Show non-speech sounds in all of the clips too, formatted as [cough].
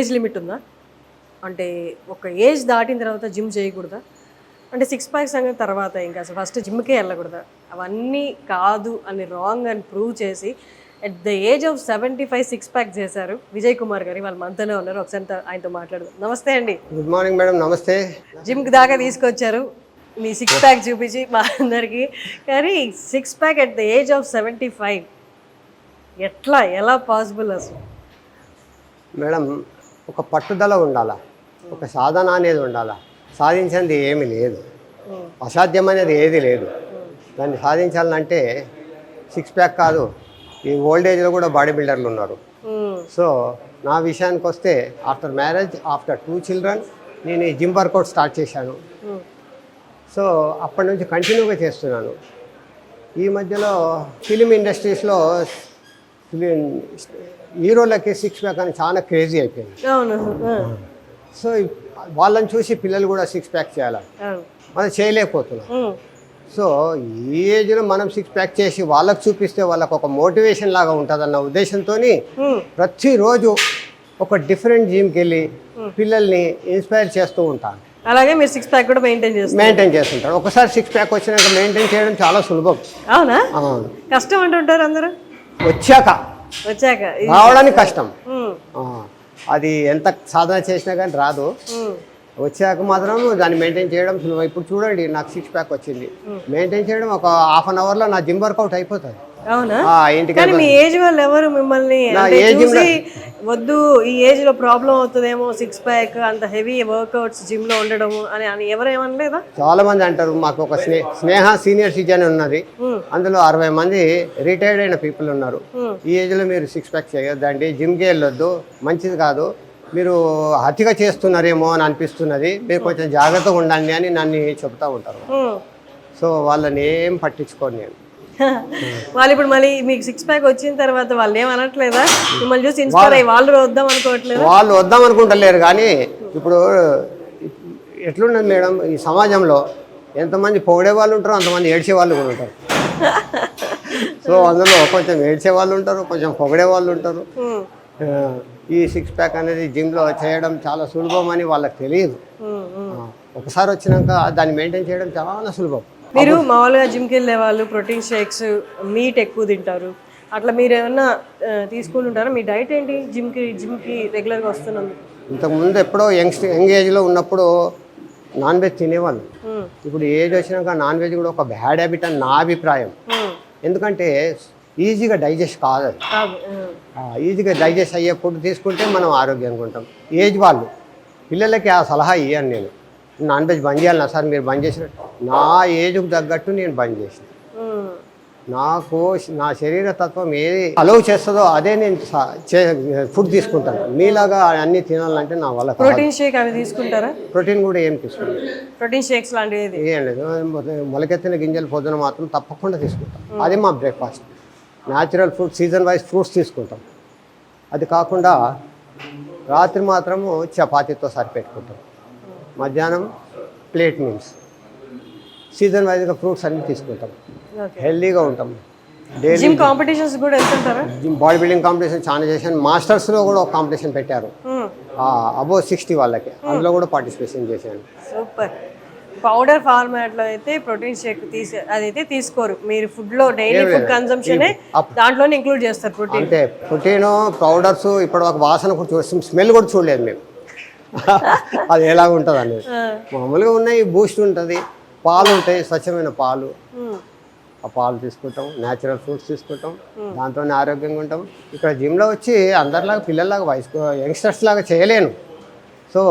Age limit ఉందా? అంటే ఒక ఏజ్ దాటిన తర్వాత జిమ్ చేయకూడదా? అంటే సిక్స్ ప్యాక్ సంగతి తర్వాత ఇంకా అసలు ఫస్ట్ జిమ్కే వెళ్ళకూడదా? అవన్నీ కాదు అని రాంగ్ అని ప్రూవ్ చేసి at the age of seventy five six pack చేశారు విజయ్ కుమార్ గారు. వాళ్ళు మనతోనే ఉన్నారు. ఒకసారి ఆయనతో మాట్లాడదాం. నమస్తే అండి. గుడ్ మార్నింగ్ మేడం నమస్తే. జిమ్కి దాకా తీసుకొచ్చారు. మీ సిక్స్ ప్యాక్ చూపించి మా అందరికి. కానీ six pack at the age of seventy five ఎట్లా? ఎలా పాసిబుల్ అసలు? మేడం ఒక పట్టుదల ఉండాలా? ఒక సాధన అనేది ఉండాలా? సాధించింది ఏమీ లేదు. అసాధ్యం అనేది ఏది లేదు. దాన్ని సాధించాలంటే సిక్స్ ప్యాక్ కాదు ఈ ఓల్డ్ ఏజ్లో కూడా బాడీ బిల్డర్లు ఉన్నారు. సో నా విషయానికి వస్తే after marriage after two children నేను ఈ జిమ్ వర్కౌట్ స్టార్ట్ చేశాను. సో అప్పటి నుంచి కంటిన్యూగా చేస్తున్నాను. ఈ మధ్యలో ఫిలిం ఇండస్ట్రీస్లో హీరోలకి సిక్స్ ప్యాక్ అని చాలా క్రేజీ అయిపోయింది. అవును సో వాళ్ళని చూసి పిల్లలు కూడా సిక్స్ ప్యాక్ చేయాలి? మనం చేయలేకపోతున్నాం. సో ఈ ఏజ్లో మనం సిక్స్ ప్యాక్ చేసి వాళ్ళకి చూపిస్తే వాళ్ళకి ఒక మోటివేషన్ లాగా ఉంటుందన్న ఉద్దేశంతో. ప్రతిరోజు ఒక డిఫరెంట్ జిమ్కి వెళ్ళి పిల్లల్ని ఇన్స్పైర్ చేస్తూ ఉంటాను అలాగే మీరు సిక్స్ ప్యాక్ కూడా మెయింటైన్ చేస్తారు. మెయింటైన్ చేస్తుంటారు. ఒకసారి సిక్స్ ప్యాక్ వచ్చినాక మెయింటైన్ చేయడం చాలా సులభం. అవునా? అవును. కష్టం అంటుంటారు అందరూ. వచ్చాక వచ్చాక రావడానికి కష్టం. అది ఎంత సాధన చేసినా కానీ రాదు. వచ్చాక మాత్రం దాన్ని మెయింటైన్ చేయడం సులభం ఇప్పుడు చూడండి నాకు సిక్స్ ప్యాక్ వచ్చింది. మెయింటైన్ చేయడం ఒక హాఫ్ అన్ అవర్లో నా జిమ్ వర్కౌట్ అయిపోతుంది. అవునా? కానీ మీ ఏజ్ వాళ్ళు ఎవరు మిమ్మల్ని? చూసి వద్దు ఈ ఏజ్లో ప్రాబ్లం అవుతుందేమో సిక్స్ ప్యాక్ అంత హెవీ వర్కౌట్స్ జిమ్లో ఉండడం అని అని ఎవరు ఏమనలేదా? చాలా మంది అంటారు మాకు ఒక స్నే స్నేహ సీనియర్ సిటిజన్ ఉన్నది. అందులో అరవై మంది రిటైర్డ్ అయిన పీపుల్ ఉన్నారు. ఈ ఏజ్లో మీరు సిక్స్ ప్యాక్ చేయొద్దండి జిమ్కి వెళ్ళొద్దు మంచిది కాదు. మీరు అతిగా చేస్తున్నారేమో అని అనిపిస్తున్నది. మీరు కొంచెం జాగ్రత్తగా ఉండండి అని నన్ను చెప్తా ఉంటారు. సో వాళ్ళని ఏం పట్టించుకోను నేను. [laughs] వాళ్ళు ఇప్పుడు మళ్ళీ మీకు సిక్స్ ప్యాక్ వచ్చిన తర్వాత వాళ్ళు ఏం అనట్లేదా మిమ్మల్ని చూసి ఇన్స్పైర్ అయ్యి వాళ్ళు వద్దాం అనుకోవట్లేదు? వాళ్ళు వద్దాం అనుకుంటలేరు కానీ ఇప్పుడు ఎట్లున్నది మేడం ఈ సమాజంలో? ఎంతమంది పొగిడే వాళ్ళు ఉంటారు అంతమంది ఏడ్చే వాళ్ళు కూడా ఉంటారు. [laughs] సో అందులో కొంచెం ఏడ్చే వాళ్ళు ఉంటారు కొంచెం పొగిడే వాళ్ళు ఉంటారు. ఈ సిక్స్ ప్యాక్ అనేది జిమ్లో చేయడం చాలా సులభం అని వాళ్ళకి తెలియదు. ఒకసారి వచ్చినాక దాన్ని మెయింటైన్ చేయడం చాలా సులభం. మీరు మామూలుగా జిమ్కి వెళ్ళే వాళ్ళు ప్రోటీన్ షేక్స్ మీట్ ఎక్కువ తింటారు. అట్లా మీరు ఏమన్నా ఆ, తీసుకుంటుంటారా మీ డైట్ ఏంటి జిమ్కి జిమ్కి రెగ్యులర్గా వస్తున్నందుకు? ఇంతకుముందు ఎప్పుడో యంగ్స్ట్ యంగ్ ఏజ్లో ఉన్నప్పుడు నాన్ వెజ్ తినేవాళ్ళు. ఇప్పుడు ఏజ్ వచ్చినాక నాన్ వెజ్ కూడా ఒక బ్యాడ్ హ్యాబిట్ అని నా అభిప్రాయం. ఎందుకంటే ఈజీగా డైజెస్ట్ కాదు ఈజీగా డైజెస్ట్ అయ్యే ఫుడ్ తీసుకుంటే మనం ఆరోగ్యంగా ఉంటాం. ఏజ్ వాళ్ళు పిల్లలకి ఆ సలహా ఇవ్వను నేను. నాన్ వెజ్ బంద్ చేయాలన్నా సార్ మీరు బంద్ చేసిన నా ఏజ్కి తగ్గట్టు నేను బంద్ చేసిన. నాకు నా శరీర తత్వం ఏది అలౌ చేస్తుందో అదే నేను ఫుడ్ తీసుకుంటాను. మీలాగా అన్నీ తినాలంటే నా వల్ల ప్రోటీన్ షేక్ అవి తీసుకుంటారా? ప్రోటీన్ కూడా ఏం తీసుకుంటాను ప్రోటీన్ షేక్స్ లాంటివి ఏం లేదు. మొలకెత్తిన గింజలు పొద్దున మాత్రం తప్పకుండా తీసుకుంటాం అది మా breakfast. Natural fruit season wise fruits తీసుకుంటాం. అది కాకుండా రాత్రి మాత్రము చపాతీతో సరిపెట్టుకుంటాం. మధ్యాహ్నం ప్లేట్ మీల్స్. సీజన్ వైజ్గా ఫ్రూట్స్ అన్నీ తీసుకుంటాం. హెల్దీగా ఉంటాం. డైలీ జిమ్ కాంపిటీషన్స్ కూడా వెళ్తుంటారా? బాడీ బిల్డింగ్ కాంపిటీషన్ చాలా చేశాను మాస్టర్స్లో కూడా ఒక కాంపిటీషన్ పెట్టారు. అబో సిక్స్టీ వాళ్ళకి. అందులో కూడా పార్టిసిపేషన్ చేశాను సూపర్ పౌడర్ ఫార్మాట్లో అయితే ప్రోటీన్ షేక్ తీసే అదైతే తీసుకోరు. మీరు ఫుడ్లో డైలీ ఫుడ్ కన్సంప్షన్ దాంట్లోనే ఇంక్లూడ్ చేస్తారు ప్రోటీన్ అంటే ప్రోటీన్ పౌడర్స్ ఇప్పుడు ఒక వాసన కూడా చూస్తాం స్మెల్ కూడా చూడలేదు మేము. [laughs] అది ఎలా ఉంటుంది అనేది మామూలుగా ఉన్నాయి బూస్ట్ ఉంటుంది. పాలు ఉంటాయి స్వచ్ఛమైన పాలు. ఆ పాలు తీసుకుంటాం న్యాచురల్ ఫ్రూట్స్ తీసుకుంటాం దాంతోనే ఆరోగ్యంగా ఉంటాం. ఇక్కడ జిమ్లో వచ్చి అందరిలాగా పిల్లల్లాగా వయసు యంగ్స్టర్స్ లాగా చేయలేను. సో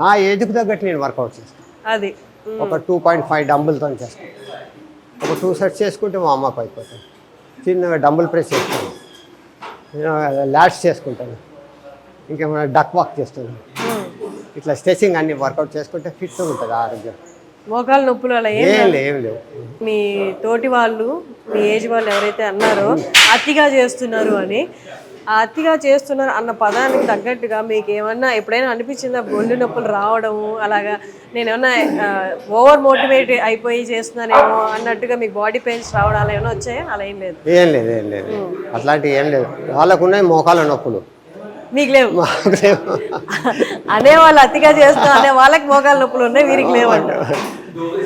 నా ఏజ్కి తగ్గట్టు నేను వర్కౌట్ చేస్తాను అది. ఒక టూ పాయింట్ ఫైవ్ డంబుల్తో చేస్తాను ఒక టూ సెట్స్ చేసుకుంటే మా అమ్మకు అయిపోతాను చిన్నగా డంబుల్ ప్రెస్ చేస్తాను. లాడ్స్ చేసుకుంటాను. ఇంకేమైనా డక్ వాక్ చేస్తాను. ఇట్లా స్ట్రెచింగ్ అన్ని వర్కౌట్ చేసుకుంటే ఫిట్ ఉంటుంది ఆరోగ్యం. మోకాలు నొప్పులు అలా ఏం లేవు. లేవు మీ తోటి వాళ్ళు మీ ఏజ్ వాళ్ళు ఎవరైతే అన్నారో అతిగా చేస్తున్నారు అని ఆ అతిగా చేస్తున్నారు అన్న పదానికి తగ్గట్టుగా మీకు ఏమన్నా ఎప్పుడైనా అనిపించిందా? బొండు నొప్పులు రావడము అలాగా నేను ఏమన్నా ఓవర్ మోటివేట్ అయిపోయి చేస్తున్నానేమో అన్నట్టుగా మీకు బాడీ పెయిన్స్ రావడం అలా ఏమైనా వచ్చాయా? అలా ఏం లేదు. ఏం లేదు ఏం లేదు. అట్లాంటివి ఏం లేదు వాళ్ళకు ఉన్నాయి మోకాల నొప్పులు. మీకు లేవు. అనే వాళ్ళు అతిగా చేస్తా అనే వాళ్ళకి మోకాలు నొప్పులు ఉన్నాయి వీరికి లేవంట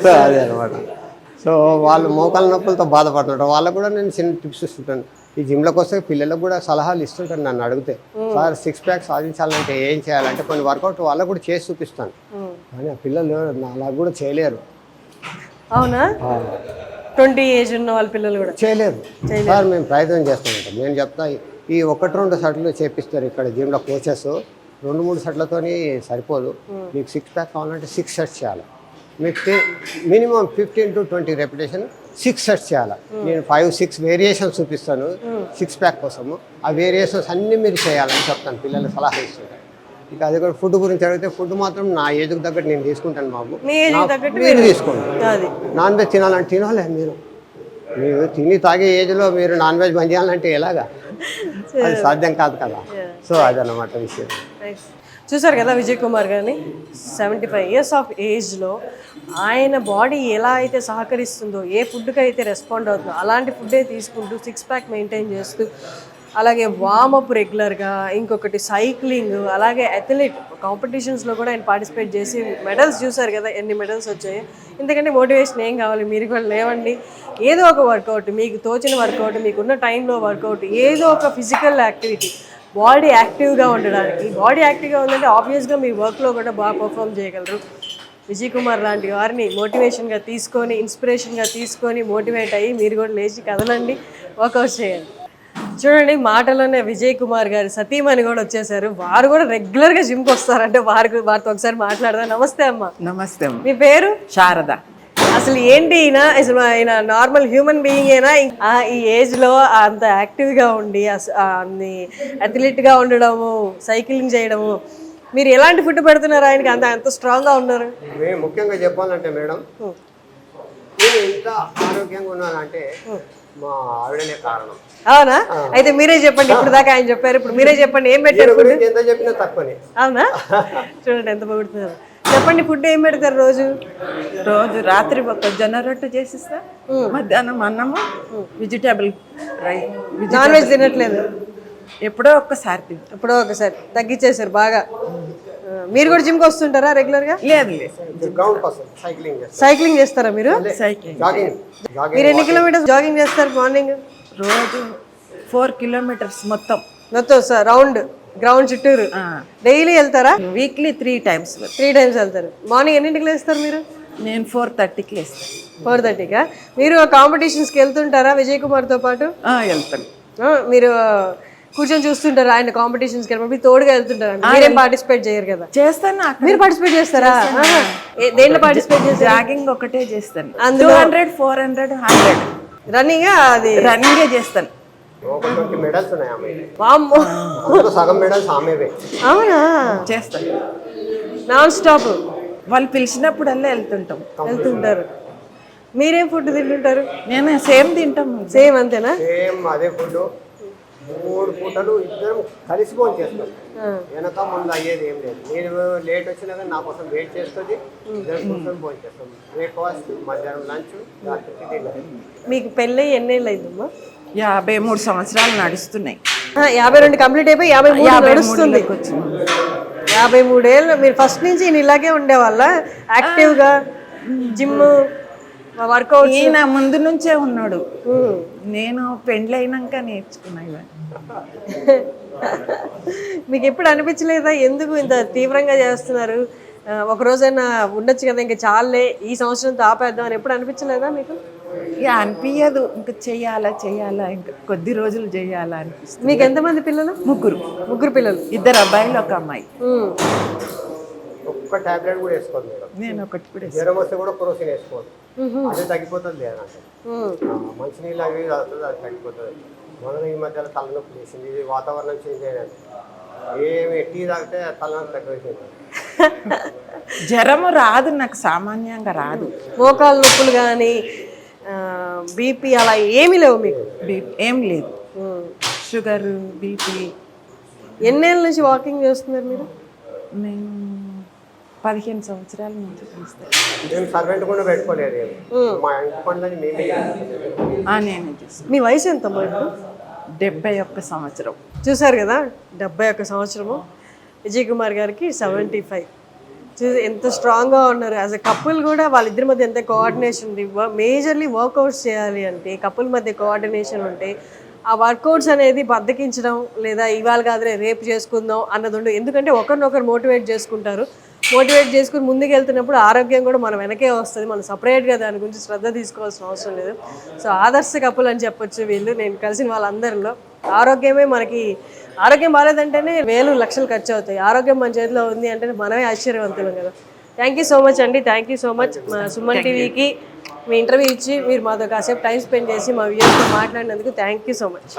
సో అదే అనమాట సో వాళ్ళు మోకాల నొప్పులతో బాధపడుతుంటారు. వాళ్ళకు కూడా నేను చిన్న టిప్స్ ఇస్తుంటాను. ఈ జిమ్లోకి వస్తే పిల్లలకు కూడా సలహాలు ఇస్తుంటాను నన్ను అడిగితే. సార్ సిక్స్ ప్యాక్ సాధించాలంటే ఏం చేయాలంటే కొన్ని వర్కౌట్ వాళ్ళకు కూడా చేసి చూపిస్తాను. కానీ ఆ పిల్లలు అలా కూడా చేయలేరు. అవునా? ట్వంటీ ఏజ్ ఉన్న వాళ్ళ పిల్లలు కూడా. చేయలేరు. సార్ మేము ప్రయత్నం చేస్తామంటాం. నేను చెప్తా ఈ ఒకటి రెండు షర్ట్లు చేపిస్తారు ఇక్కడ జిమ్లో కోచెస్ రెండు మూడు షర్ట్లతోని సరిపోదు. మీకు సిక్స్ ప్యాక్ కావాలంటే సిక్స్ షర్ట్స్ చేయాలి. మీకు minimum fifteen to twenty repetition six shirts చేయాలి. నేను ఫైవ్ సిక్స్ వేరియేషన్స్ చూపిస్తాను. సిక్స్ ప్యాక్ కోసము. ఆ వేరియేషన్స్ అన్నీ మీరు చేయాలని చెప్తాను. పిల్లలు సలహా ఇస్తుంటాను ఇక అది కూడా ఫుడ్ గురించి అడిగితే ఫుడ్ మాత్రం నా ఏజ్కి తగ్గట్టు నేను తీసుకుంటాను బాబు. మీరు తీసుకోండి. నాన్ వెజ్ తినాలంటే తినాలే మీరు. మీరు తిని తాగే ఏజ్లో మీరు నాన్ వెజ్ బంద్ చేయాలంటే ఎలాగా? [laughs] అది సాధ్యం కాదు కదా. సో అదన్నమాట విషయం. చూసారు కదా విజయ్ కుమార్ గారిని? సెవెంటీ ఫైవ్ ఇయర్స్ ఆఫ్ ఏజ్లో ఆయన బాడీ ఎలా అయితే సహకరిస్తుందో ఏ ఫుడ్కి అయితే రెస్పాండ్ అవుతుందో అలాంటి ఫుడ్డే తీసుకుంటూ సిక్స్ ప్యాక్ మెయింటైన్ చేస్తూ అలాగే వామప్ రెగ్యులర్గా ఇంకొకటి సైక్లింగ్ అలాగే అథ్లెట్ కాంపిటీషన్స్లో కూడా ఆయన పార్టిసిపేట్ చేసి మెడల్స్ చూసారు కదా ఎన్ని మెడల్స్ వచ్చాయి. ఎందుకంటే మోటివేషన్ ఏం కావాలి మీరు కూడా లేవండి. ఏదో ఒక వర్కౌట్ మీకు తోచిన వర్కౌట్ మీకున్న టైంలో వర్కౌట్ ఏదో ఒక ఫిజికల్ యాక్టివిటీ. బాడీ యాక్టివ్గా ఉండడానికి బాడీ యాక్టివ్గా ఉందంటే ఆబ్వియస్గా మీ వర్క్లో కూడా బాగా పర్ఫామ్ చేయగలరు. విజయ్ కుమార్ లాంటి వారిని మోటివేషన్గా తీసుకొని ఇన్స్పిరేషన్గా తీసుకొని మోటివేట్ అయ్యి మీరు కూడా లేచి కదలండి వర్కౌట్ చేయండి. చూడండి మాటలోనే విజయ్ కుమార్ గారి సతీమణి కూడా వచ్చేసారు. వారు కూడా రెగ్యులర్గా జిమ్కి వస్తారంటే వారికి వారితో ఒకసారి మాట్లాడదాం. నమస్తే అమ్మ. నమస్తే అమ్మ. మీ పేరు? శారద. అసలు ఏంటి ఈయన? అసలు ఆయన నార్మల్ హ్యూమన్ బీయింగ్ ఏనా? ఆ, ఈ ఏజ్లో అంత యాక్టివ్గా ఉండి అథ్లెట్గా ఉండడము సైక్లింగ్ చేయడము మీరు ఎలాంటి ఫుడ్ పెడుతున్నారు? ఆయనకి అంత అంత స్ట్రాంగ్గా ఉన్నారు. ముఖ్యంగా చెప్పాలంటే మేడం నేను ఇంత ఆరోగ్యంగా ఉన్నానంటే మా ఆవిడనే కారణం. అవునా? అయితే మీరే చెప్పండి ఇప్పుడు దాకా ఆయన చెప్పారు. ఇప్పుడు మీరే చెప్పండి ఏం పెట్టారు ఎంత చెప్పినా తక్కువనే. అవునా? చూడండి ఎంత పొగుడుతున్నారు. చెప్పండి ఫుడ్ ఏం పెడతారు రోజు? రోజు రాత్రి ఒక జొన్న రొట్టె చేసిస్తా మధ్యాహ్నం అన్నము వెజిటేబుల్ రై నాన్ వెజ్ తినట్లేదు? ఎప్పుడో ఒక్కసారి ఎప్పుడో ఒకసారి తగ్గించేశారు బాగా. మీరు కూడా జిమ్కి వస్తుంటారా రెగ్యులర్గా? లేదు. లేదు గ్రౌండ్ కోసం సైక్లింగ్ చేస్తాం. సైక్లింగ్ చేస్తారా మీరు? సైక్లింగ్ మీరు ఎన్ని కిలోమీటర్స్ జాగింగ్ చేస్తారు మార్నింగ్ రోజు ఫోర్ కిలోమీటర్స్ మొత్తం. మొత్తం సార్ రౌండ్ గ్రౌండ్ చుట్టూరు. డైలీ వెళ్తారా? Weekly three times three times వెళ్తారు. మార్నింగ్ ఎన్నింటికి లేస్తారు మీరు? నేను ఫోర్ థర్టీకి లేస్తాను. ఫోర్ థర్టీకా మీరు కాంపిటీషన్స్కి వెళ్తుంటారా విజయ్ కుమార్తో పాటు? ఆ, వెళ్తాను. ఆ, మీరు కూర్చొని చూస్తుంటారా ఆయన మీరు తోడుగా వెళ్తుంటారా మీరేం పార్టిసిపేట్ చేయరు కదా? చేస్తాను మీరు పార్టిసిపేట్ చేస్తారా? దేంట్లో పార్టిసిపేట్ చేస్తారు? ఒకటే చేస్తాను. టూ అందులో- hundred four hundred hundred running అది రన్నింగే చేస్తాను. ఒక ట్వంటీ మెడల్స్ ఉన్నాయి ఆమె వామ్మో. అందులో సగం మెడల్స్ ఆమెవే. అవునా? చేస్తాను. నాన్ స్టాప్ వాళ్ళు పిలిచినప్పుడల్లా వెళ్తుంటాం. వెళ్తుంటారు. మీరేం ఫుడ్ తింటుంటారు? నేను సేమ్ తింటాం. సేమ్ అంతేనా? సేమ్ అదే ఫుడ్ మూడు పూటలు ఇద్దరం కలిసి భోజనం చేస్తాం. వెనక ముందు అయ్యేది ఏం లేదు. నేను లేట్ వచ్చినా కానీ నా కోసం వెయిట్ చేస్తుంది. ఇద్దరు కూర్చొని భోజనం చేస్తాం. బ్రేక్ఫాస్ట్ మధ్యాహ్నం లంచ్ రాత్రికి మీకు పెళ్ళి ఎన్నేళ్ళు అయిందమ్మా యాభై మూడు సంవత్సరాలు నడుస్తున్నాయి. యాభై రెండు కంప్లీట్ అయిపోయి యాభై మూడు యాభై నడుస్తుంది. యాభై మూడేళ్ళు మీరు ఫస్ట్ నుంచి ఈయన ఇలాగే ఉండేవాళ్ళ? యాక్టివ్గా? జిమ్? వర్కౌట్ ఈయన ముందు నుంచే ఉన్నాడు. నేను పెండ్లైనాక నేర్చుకున్నా ఇవన్నీ. మీకు ఎప్పుడు అనిపించలేదా? ఎందుకు ఇంత తీవ్రంగా చేస్తున్నారు? ఒక రోజైనా ఉండొచ్చు కదా ఇంకా చాలే ఈ సంవత్సరంతో ఆపేద్దాం అని ఎప్పుడు అనిపించలేదా మీకు? ఇక అనిపించదు ఇంకా చెయ్యాలా చెయ్యాలా ఇంకా కొద్ది రోజులు చెయ్యాలా అనిపిస్తుంది. మీకు ఎంతమంది పిల్లలు? ముగ్గురు. ముగ్గురు పిల్లలు. ఇద్దరు అబ్బాయిలు ఒక అమ్మాయి. ఒక్క టాబ్లెట్ కూడా నేను ఒకటి కూడా జ్వరం వస్తే కూడా క్రోసిన్ వేసుకోదు అదే తగ్గిపోతుంది. మంచినీళ్ళు అవి తగ్గిపోతుంది. మొదలు ఈ మధ్యలో తలనొప్పి చేసింది ఇది వాతావరణం చేంజ్ అయ్యాను ఏమి టీ తాగితే తలనొప్పి తగ్గిపోయింది జ్వరము రాదు నాకు సామాన్యంగా రాదు. మోకాలు నొప్పులు కానీ బీపీ అలా ఏమీ లేవు మీకు? ఏం లేదు. Sugar BP. ఎన్నేళ్ళ నుంచి వాకింగ్ చేస్తున్నారు మీరు? నేను పదిహేను సంవత్సరాల నుంచి చేస్తాను నేను సర్వెంట్ కూడా పెట్టుకోలేదు. ఏమి. మా ఇంటి పనులని మేమే చేస్తాం. ఆ, నేనే చేస్తాను మీ వయసు ఎంత ఇప్పుడు? డెబ్బై ఒక్క సంవత్సరం. చూసారు కదా? డెబ్బై ఒక్క సంవత్సరము. విజయ్ కుమార్ గారికి సెవెంటీ ఫైవ్. చూసి ఎంత స్ట్రాంగ్గా ఉన్నారు. యాజ్ అ కపుల్ కూడా వాళ్ళిద్దరి మధ్య ఎంత కోఆర్డినేషన్ ఉంది మేజర్లీ వర్కౌట్స్ చేయాలి అంటే కపుల్ మధ్య కోఆర్డినేషన్ ఉంటే ఆ వర్కౌట్స్ అనేది బద్దకించడం లేదా ఇవాళ కాదులే రేపు చేసుకుందాం అన్నది ఉండదు. ఎందుకంటే ఒకరినొకరు మోటివేట్ చేసుకుంటారు. మోటివేట్ చేసుకుని ముందుకు వెళ్తున్నప్పుడు ఆరోగ్యం కూడా మన వెనకే వస్తుంది. మనం సపరేట్గా దాని గురించి శ్రద్ధ తీసుకోవాల్సిన అవసరం లేదు. సో ఆదర్శ కపుల్ అని చెప్పొచ్చు వీళ్ళు. నేను కలిసిన వాళ్ళందరిలో ఆరోగ్యమే మనకి ఆరోగ్యం బాగాలేదంటేనే వేలు లక్షలు ఖర్చు అవుతాయి. ఆరోగ్యం మన చేతిలో ఉంది అంటే మనమే ఆశ్చర్యవంతులం కదా. థ్యాంక్ యూ సో మచ్ అండి. థ్యాంక్ యూ సో మచ్ మా సుమన్ టీవీకి మీ ఇంటర్వ్యూ ఇచ్చి మీరు మాతో కాసేపు టైం స్పెండ్ చేసి మా వ్యూస్తో మాట్లాడినందుకు థ్యాంక్ యూ సో మచ్